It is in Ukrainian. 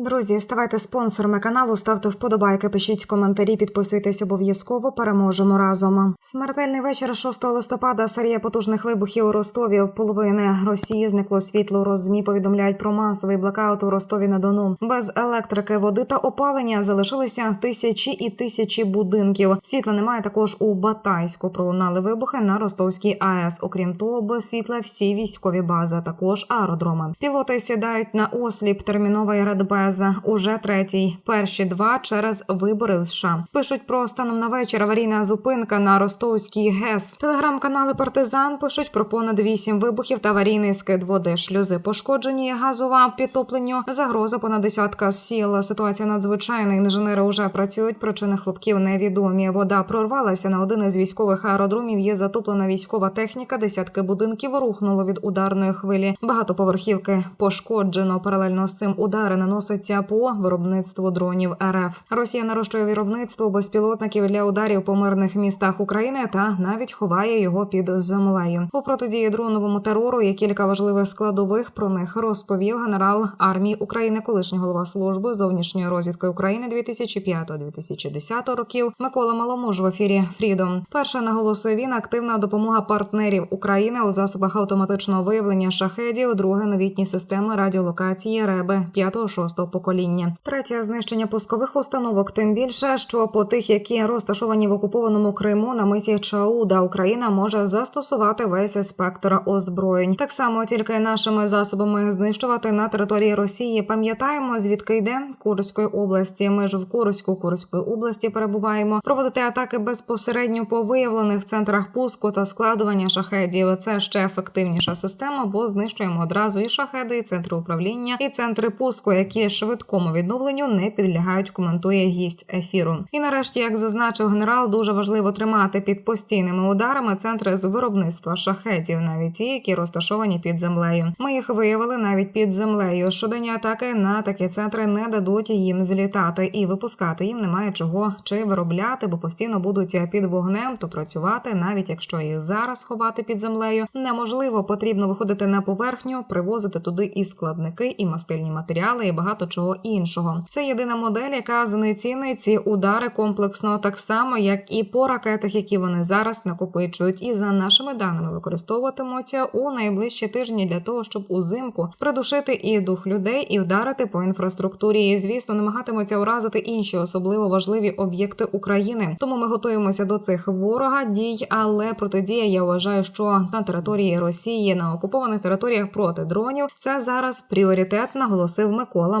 Друзі, ставайте спонсорами каналу, ставте вподобайки, пишіть коментарі, підписуйтесь обов'язково. Переможемо разом. Смертельний вечір 6 листопада. Серія потужних вибухів у Ростові. В половини Росії зникло світло. Розмі повідомляють про масовий блокаут у Ростові на Дону. Без електрики, води та опалення залишилися тисячі і тисячі будинків. Світла немає також у Батайську. Пролунали вибухи на Ростовській АЕС. Окрім того, без світла всі військові бази, також аеродроми. Пілоти сідають на осліп. Терміновий радбез уже третій. Перші два через вибори в США. Пишуть про станом на вечір аварійна зупинка на Ростовській ГЕС. Телеграм-канали Партизан пишуть про понад вісім вибухів та аварійний скид води. Шлюзи пошкоджені, газова підтопленню. Загроза понад десятка сіл. Ситуація надзвичайна. Інженери вже працюють. Причини хлопків невідомі. Вода прорвалася на один із військових аеродромів. Є затоплена військова техніка. Десятки будинків рухнуло від ударної хвилі. Багатоповерхівки пошкоджено. Паралельно з цим удари наносяться по виробництву дронів РФ. Росія нарощує виробництво безпілотників для ударів по мирних містах України та навіть ховає його під землею. У протидії дроновому терору є кілька важливих складових. Про них розповів генерал армії України, колишній голова служби зовнішньої розвідки України 2005-2010 років. Микола Маломуж в ефірі Фрідом. Перше наголосив він активна допомога партнерів України у засобах автоматичного виявлення шахедів. Друге новітні системи радіолокації РЕБи 5-6 покоління. Третє знищення пускових установок. Тим більше, що по тих, які розташовані в окупованому Криму на мисі Чауда, Україна може застосувати весь спектр озброєнь. Так само тільки нашими засобами знищувати на території Росії. Пам'ятаємо, звідки йде Курської області. Ми ж в Курську Курської області перебуваємо. Проводити атаки безпосередньо по виявлених центрах пуску та складування шахедів. Це ще ефективніша система, бо знищуємо одразу і шахеди, і центри управління, і центри пуску, які швидкому відновленню не підлягають. Коментує гість ефіру. І нарешті, як зазначив генерал, дуже важливо тримати під постійними ударами центри з виробництва шахедів, навіть ті, які розташовані під землею. Ми їх виявили навіть під землею. Щоденні атаки на такі центри не дадуть їм злітати і випускати їм немає чого чи виробляти, бо постійно будуть під вогнем, то працювати, навіть якщо їх зараз ховати під землею, неможливо. Потрібно виходити на поверхню, привозити туди і складники, і мастильні матеріали, і багато чого іншого. Це єдина модель, яка знецінить ці удари комплексно, так само як і по ракетах, які вони зараз накопичують, і за нашими даними використовуватимуться у найближчі тижні для того, щоб узимку придушити і дух людей, і вдарити по інфраструктурі. І звісно, намагатимуться уразити інші особливо важливі об'єкти України. Тому ми готуємося до цих ворога дій, але протидія я вважаю, що на території Росії на окупованих територіях проти дронів це зараз пріоритет, наголосив Микола